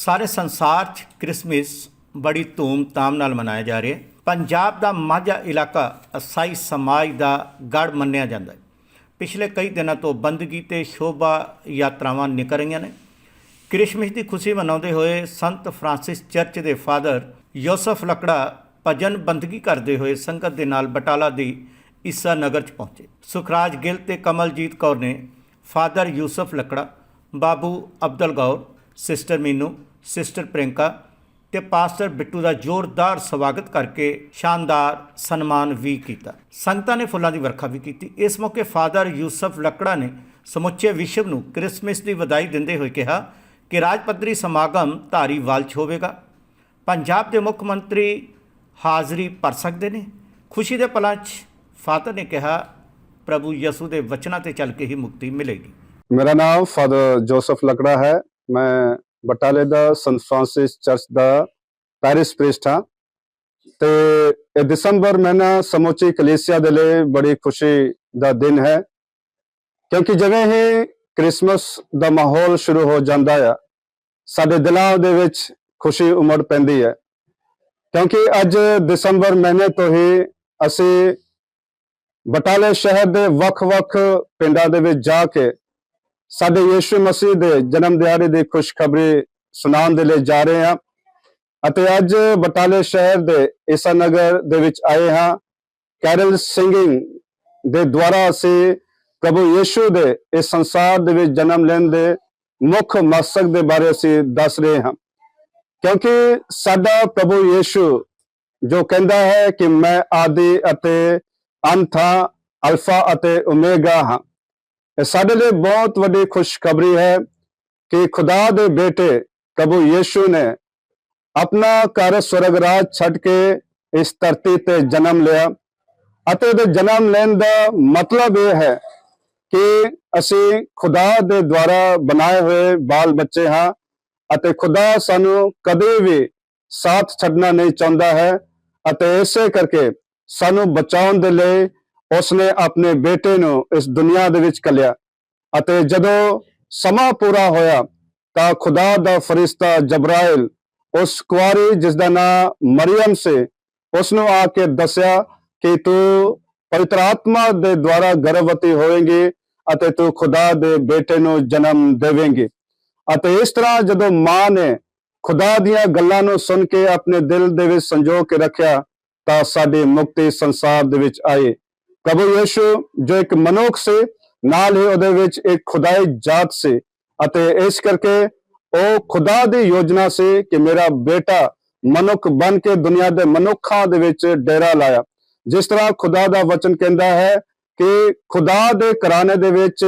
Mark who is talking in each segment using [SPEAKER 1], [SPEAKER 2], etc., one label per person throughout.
[SPEAKER 1] ਸਾਰੇ ਸੰਸਾਰ 'ਚ ਕ੍ਰਿਸਮਸ ਬੜੀ ਧੂਮ-ਧਾਮ ਨਾਲ ਮਨਾਇਆ ਜਾ ਰਿਹਾ ਹੈ। ਪੰਜਾਬ ਦਾ ਮਾਝਾ ਇਲਾਕਾ ਅਸਾਈ ਸਮਾਜ ਦਾ ਗੜ ਮੰਨਿਆ ਜਾਂਦਾ ਹੈ। ਪਿਛਲੇ ਕਈ ਦਿਨਾਂ ਤੋਂ ਬੰਦਗੀ ਤੇ ਸ਼ੋਭਾ ਯਾਤਰਾਵਾਂ ਨਿਕਲ ਰਹੀਆਂ ਨੇ। ਕ੍ਰਿਸਮਸ ਦੀ ਖੁਸ਼ੀ ਮਨਾਉਂਦੇ ਹੋਏ ਸੰਤ ਫਰਾਂਸਿਸ ਚਰਚ ਦੇ ਫਾਦਰ ਯੋਸਫ ਲਕੜਾ ਭਜਨ ਬੰਦਗੀ ਕਰਦੇ ਹੋਏ ਸੰਗਤ ਦੇ ਨਾਲ ਬਟਾਲਾ ਦੀ ਈਸਾ ਨਗਰ 'ਚ ਪਹੁੰਚੇ। ਸੁਖਰਾਜ ਗਿੱਲ ਤੇ ਕਮਲਜੀਤ ਕੌਰ ਨੇ ਫਾਦਰ ਯੂਸਫ ਲਕੜਾ, ਬਾਬੂ ਅਬਦੁਲ ਗੌਰ, ਸਿਸਟਰ ਮੀਨੂ ਸਿਸਟਰ ਪ੍ਰਿੰਕਾ ਤੇ ਪਾਸਟਰ ਬਿੱਟੂ ਦਾ ਜ਼ੋਰਦਾਰ ਸਵਾਗਤ ਕਰਕੇ ਸ਼ਾਨਦਾਰ ਸਨਮਾਨ ਵੀ ਕੀਤਾ। ਸੰਗਤਾਂ ਨੇ ਫੁੱਲਾਂ ਦੀ ਵਰਖਾ ਵੀ ਕੀਤੀ। ਇਸ ਮੌਕੇ ਫਾਦਰ ਯੂਸਫ ਲੱਕੜਾ ਨੇ ਸਮੁੱਚੇ ਵਿਸ਼ਵ ਨੂੰ ਕ੍ਰਿਸਮਸ ਦੀ ਵਧਾਈ ਦਿੰਦੇ ਹੋਏ ਕਿਹਾ ਕਿ ਰਾਜ ਪੱਧਰੀ ਸਮਾਗਮ ਧਾਰੀਵਾਲ 'ਚ ਹੋਵੇਗਾ। ਪੰਜਾਬ ਦੇ ਮੁੱਖ ਮੰਤਰੀ ਹਾਜ਼ਰੀ ਭਰ ਸਕਦੇ ਨੇ। ਖੁਸ਼ੀ ਦੇ ਪਲਾਂ 'ਚ ਫਾਦਰ ਨੇ ਕਿਹਾ, ਪ੍ਰਭੂ ਯਸੂ ਦੇ ਵਚਨਾਂ ਤੇ ਚੱਲ ਕੇ ਹੀ ਮੁਕਤੀ ਮਿਲੇਗੀ।
[SPEAKER 2] ਮੇਰਾ ਨਾਮ ਫਾਦਰ ਜੋਸਫ ਲਕੜਾ ਹੈ। ਮੈਂ ਬਟਾਲੇ ਦਾ ਸੰਤ ਫਰਾਂਸਿਸ ਚਰਚ ਦਾ ਪੈਰਿਸ ਪ੍ਰੀਸਟ ਹਾਂ। ਤੇ ਇਹ ਦਸੰਬਰ ਮਹੀਨਾ ਸਮੁੱਚੀ ਕਲੀਸਿਆ ਦੇ ਲਈ ਬੜੀ ਖੁਸ਼ੀ ਦਾ ਦਿਨ ਹੈ, ਕਿਉਂਕਿ ਜਿਵੇਂ ਹੀ ਕ੍ਰਿਸਮਸ ਦਾ ਮਾਹੌਲ ਸ਼ੁਰੂ ਹੋ ਜਾਂਦਾ ਆ, ਸਾਡੇ ਦਿਲਾਂ ਦੇ ਵਿੱਚ ਖੁਸ਼ੀ ਉਮੜ ਪੈਂਦੀ ਹੈ। ਕਿਉਂਕਿ ਅੱਜ ਦਸੰਬਰ ਮਹੀਨੇ ਤੋਂ ਹੀ ਅਸੀਂ ਬਟਾਲੇ ਸ਼ਹਿਰ ਦੇ ਵੱਖ-ਵੱਖ ਪਿੰਡਾਂ ਦੇ ਵਿੱਚ ਜਾ ਕੇ ਸਾਡੇ ਯੀਸ਼ੂ ਮਸੀਹ ਦੇ ਜਨਮ ਦਿਹਾੜੇ ਦੀ ਖੁਸ਼ਖਬਰੀ ਸੁਣਾਉਣ ਦੇ ਲਈ ਜਾ ਰਹੇ ਹਾਂ ਅਤੇ ਅੱਜ ਬਟਾਲੇ ਸ਼ਹਿਰ ਦੇ ਈਸਾ ਨਗਰ ਦੇ ਵਿੱਚ ਆਏ ਹਾਂ। ਕੈਰਲ ਸਿੰਗਿੰਗ ਦੇ ਦੁਆਰਾ ਅਸੀਂ ਪ੍ਰਭੂ ਯੀਸ਼ੂ ਦੇ ਇਸ ਸੰਸਾਰ ਦੇ ਵਿੱਚ ਜਨਮ ਲੈਣ ਦੇ ਮੁੱਖ ਮਕਸਦ ਦੇ ਬਾਰੇ ਅਸੀਂ ਦੱਸ ਰਹੇ ਹਾਂ। ਕਿਉਂਕਿ ਸਾਡਾ ਪ੍ਰਭੂ ਯੀਸ਼ੂ ਜੋ ਕਹਿੰਦਾ ਹੈ ਕਿ ਮੈਂ ਆਦਿ ਅਤੇ ਅੰਤ ਹਾਂ ਅਲਫਾ ਅਤੇ ਓਮੇਗਾ ਹਾਂ। ਇਹ ਸਾਡੇ ਲਈ ਬਹੁਤ ਵੱਡੀ ਖੁਸ਼ਖਬਰੀ ਹੈ ਕਿ ਖੁਦਾ ਦੇ ਬੇਟੇ ਪ੍ਰਭੂ ਯੀਸ਼ੂ ਨੇ ਆਪਣਾ ਘਰ ਸਵਰਗ ਰਾਜ ਛੱਡ ਕੇ ਇਸ ਧਰਤੀ ਤੇ ਜਨਮ ਲਿਆ ਅਤੇ ਉਹਦੇ ਜਨਮ ਲੈਣ ਦਾ ਮਤਲਬ ਇਹ ਹੈ ਕਿ ਅਸੀਂ ਖੁਦਾ ਦੇ ਦੁਆਰਾ ਬਣਾਏ ਹੋਏ ਬਾਲ ਬੱਚੇ ਹਾਂ ਅਤੇ ਖੁਦਾ ਸਾਨੂੰ ਕਦੇ ਵੀ ਸਾਥ ਛੱਡਣਾ ਨਹੀਂ ਚਾਹੁੰਦਾ ਹੈ ਅਤੇ ਇਸੇ ਕਰਕੇ ਸਾਨੂੰ ਬਚਾਉਣ ਦੇ ਲਈ ਉਸਨੇ ਆਪਣੇ ਬੇਟੇ ਨੂੰ ਇਸ ਦੁਨੀਆ ਦੇ ਵਿੱਚ ਕਲਿਆ ਅਤੇ ਜਦੋਂ ਸਮਾਂ ਪੂਰਾ ਹੋਇਆ ਤਾਂ ਖੁਦਾ ਦਾ ਫਰਿਸ਼ਤਾ ਜਬਰਾਇਲ ਉਸ ਕੁਆਰੀ ਜਿਸ ਦਾ ਨਾਮ ਮਰੀਮ ਸੀ ਉਸ ਨੂੰ ਆ ਕੇ ਦੱਸਿਆ ਕਿ ਤੂੰ ਪਵਿੱਤਰ ਆਤਮਾ ਦੇ ਦੁਆਰਾ ਗਰਭਵਤੀ ਹੋਵੇਂਗੀ ਅਤੇ ਤੂੰ ਖੁਦਾ ਦੇ ਬੇਟੇ ਨੂੰ ਜਨਮ ਦੇਵੇਂਗੀ। ਅਤੇ ਇਸ ਤਰ੍ਹਾਂ ਜਦੋਂ ਮਾਂ ਨੇ ਖੁਦਾ ਦੀਆਂ ਗੱਲਾਂ ਨੂੰ ਸੁਣ ਕੇ ਆਪਣੇ ਦਿਲ ਦੇ ਵਿੱਚ ਸੰਜੋ ਕੇ ਰੱਖਿਆ ਤਾਂ ਸਾਡੀ ਮੁਕਤੀ ਸੰਸਾਰ ਦੇ ਵਿੱਚ ਆਏ ਕਬੂ ਯਸ਼ੂ, ਜੋ ਇੱਕ ਮਨੁੱਖ ਸੀ, ਨਾਲ ਹੀ ਉਹਦੇ ਵਿੱਚ ਇੱਕ ਖੁਦਾਈ ਜਾਤ ਸੀ ਅਤੇ ਇਸ ਕਰਕੇ ਉਹ ਖੁਦਾ ਦੀ ਯੋਜਨਾ ਸੀ ਕਿ ਮੇਰਾ ਬੇਟਾ ਮਨੁੱਖ ਬਣ ਕੇ ਦੁਨੀਆ ਦੇ ਮਨੁੱਖਾਂ ਦੇ ਵਿੱਚ ਡੇਰਾ ਲਾਇਆ। ਜਿਸ ਤਰ੍ਹਾਂ ਖੁਦਾ ਦਾ ਵਚਨ ਕਹਿੰਦਾ ਹੈ ਕਿ ਖੁਦਾ ਦੇ ਘਰਾਣੇ ਦੇ ਵਿੱਚ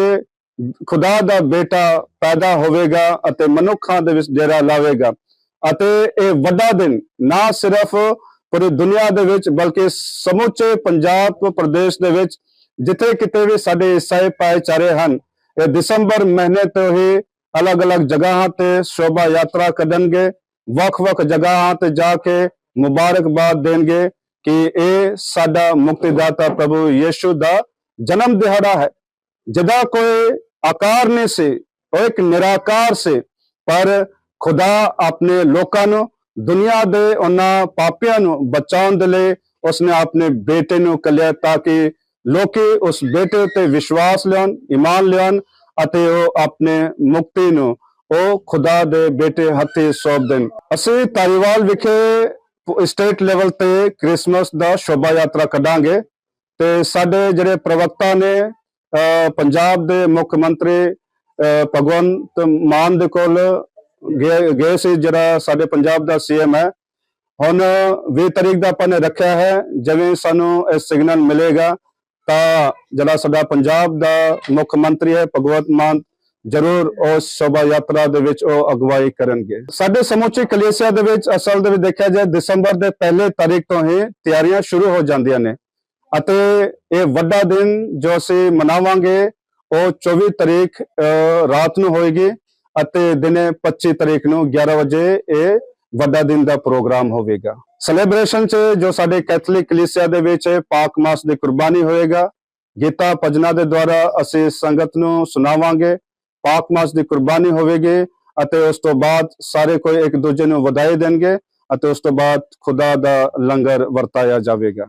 [SPEAKER 2] ਖੁਦਾ ਦਾ ਬੇਟਾ ਪੈਦਾ ਹੋਵੇਗਾ ਅਤੇ ਮਨੁੱਖਾਂ ਦੇ ਵਿੱਚ ਡੇਰਾ ਲਾਵੇਗਾ। ਅਤੇ ਇਹ ਵੱਡਾ ਦਿਨ ਨਾ ਸਿਰਫ ਪੂਰੀ ਦੁਨੀਆ ਦੇ ਵਿੱਚ, ਬਲਕਿ ਸਮੁੱਚੇ ਪੰਜਾਬ ਪ੍ਰਦੇਸ਼ ਦੇ ਵਿੱਚ ਜਿੱਥੇ ਕਿਤੇ ਵੀ ਸਾਡੇ ਈਸਾਈ ਭਾਈਚਾਰੇ ਹਨ, ਇਹ ਦਸੰਬਰ ਮਹੀਨੇ ਤੋਂ ਹੀ ਅਲੱਗ-ਅਲੱਗ ਜਗ੍ਹਾਵਾਂ ਤੇ ਸ਼ੋਭਾ ਯਾਤਰਾ ਕੱਢਣਗੇ, ਵੱਖ-ਵੱਖ ਜਗ੍ਹਾਵਾਂ ਤੇ ਜਾ ਕੇ ਮੁਬਾਰਕਬਾਦ ਦੇਣਗੇ ਕਿ ਇਹ ਸਾਡਾ ਮੁਕਤੀਦਾਤਾ ਪ੍ਰਭੂ ਯੀਸ਼ੂ ਦਾ ਜਨਮ ਦਿਹਾੜਾ ਹੈ। ਜਿਹਦਾ ਕੋਈ ਆਕਾਰ ਨਹੀਂ ਸੀ, ਉਹ ਇੱਕ ਨਿਰਾਕਾਰ ਸੀ, ਪਰ ਖੁਦਾ ਆਪਣੇ ਲੋਕਾਂ ਨੂੰ ਦੁਨੀਆ ਦੇ ਉਹਨਾਂ ਪਾਪੀਆਂ ਨੂੰ ਬਚਾਉਣ ਦੇ ਲਈ ਉਸਨੇ ਆਪਣੇ ਬੇਟੇ ਨੂੰ ਕੱਲਿਆ ਤਾਂ ਕਿ ਲੋਕੀ ਉਸ ਬੇਟੇ ਉੱਤੇ ਵਿਸ਼ਵਾਸ ਲਿਆਉਣ, ਈਮਾਨ ਲਿਆਉਣ ਅਤੇ ਉਹ ਆਪਣੇ ਮੁਕਤੀ ਨੂੰ ਉਹ ਖੁਦਾ ਦੇ ਬੇਟੇ ਹੱਥੀ ਸੌਂਪ ਦੇਣ। ਅਸੀਂ ਤਾਰੀਵਾਲ ਵਿਖੇ ਸਟੇਟ ਲੈਵਲ ਤੇ ਕ੍ਰਿਸਮਸ ਦਾ ਸ਼ੋਭਾ ਯਾਤਰਾ ਕੱਢਾਂਗੇ ਤੇ ਸਾਡੇ ਜਿਹੜੇ ਪ੍ਰਵਕਤਾ ਨੇ, ਅਹ, ਪੰਜਾਬ ਦੇ ਮੁੱਖ ਮੰਤਰੀ, ਅਹ, ਭਗਵੰਤ ਮਾਨ ਦੇ ਕੋਲ ਗਏ ਗਏ ਸੀ ਜਿਹੜਾ ਸਾਡੇ ਪੰਜਾਬ ਦਾ ਸੀਐਮ ਹੈ। ਹੁਣ 20 ਤਰੀਕ ਦਾ ਆਪਾਂ ਨੇ ਰੱਖਿਆ ਹੈ, ਜਿਵੇਂ ਸਾਨੂੰ ਇਹ ਸਿਗਨਲ ਮਿਲੇਗਾ, ਤਾਂ ਜਿਹੜਾ ਸਾਡਾ ਪੰਜਾਬ ਦਾ ਮੁੱਖ ਮੰਤਰੀ ਹੈ, ਭਗਵੰਤ ਮਾਨ ਜ਼ਰੂਰ ਉਸ ਸ਼ੋਭਾ ਯਾਤਰਾ ਦੇ ਵਿੱਚ ਉਹ ਅਗਵਾਈ ਕਰਨਗੇ। ਸਾਡੇ ਸਮੁੱਚੇ ਕਲੇਸੀਆ ਦੇ ਵਿੱਚ ਅਸਲ ਦੇ ਵਿੱਚ ਦੇਖਿਆ ਜਾਏ, ਦਸੰਬਰ ਦੇ ਪਹਿਲੇ ਤਾਰੀਖ ਤੋਂ ਹੀ ਤਿਆਰੀਆਂ ਸ਼ੁਰੂ ਹੋ ਜਾਂਦੀਆਂ ਨੇ। ਅਤੇ ਇਹ ਵੱਡਾ ਦਿਨ ਜੋ ਅਸੀਂ ਮਨਾਵਾਂਗੇ, ਉਹ 24 ਤਰੀਕ ਰਾਤ ਨੂੰ ਹੋਏਗੀ। ਅਤੇ ਦਿਨੇ 25 ਤਰੀਕ ਨੂੰ 11 ਵਜੇ ਇਹ ਵੱਡਾ ਦਿਨ ਦਾ ਪ੍ਰੋਗਰਾਮ ਹੋਵੇਗਾ। ਸੈਲੀਬ੍ਰੇਸ਼ਨ 'ਚ ਜੋ ਸਾਡੇ ਕੈਥੋਲਿਕ ਕਲੀਸਿਆ ਦੇ ਵਿੱਚ ਪਾਕ ਮਾਸ ਦੀ ਕੁਰਬਾਨੀ ਹੋਏਗਾ, ਗੀਤਾ ਭਜਨਾ ਦੇ ਦੁਆਰਾ ਅਸੀਂ ਸੰਗਤ ਨੂੰ ਸੁਣਾਵਾਂਗੇ, ਪਾਕ ਮਾਸ ਦੀ ਕੁਰਬਾਨੀ ਹੋਵੇਗੀ ਅਤੇ ਉਸ ਤੋਂ ਬਾਅਦ ਸਾਰੇ ਕੋਈ ਇੱਕ ਦੂਜੇ ਨੂੰ ਵਧਾਈ ਦੇਣਗੇ ਅਤੇ ਉਸ ਤੋਂ ਬਾਅਦ ਖੁਦਾ ਦਾ ਲੰਗਰ ਵਰਤਾਇਆ ਜਾਵੇਗਾ।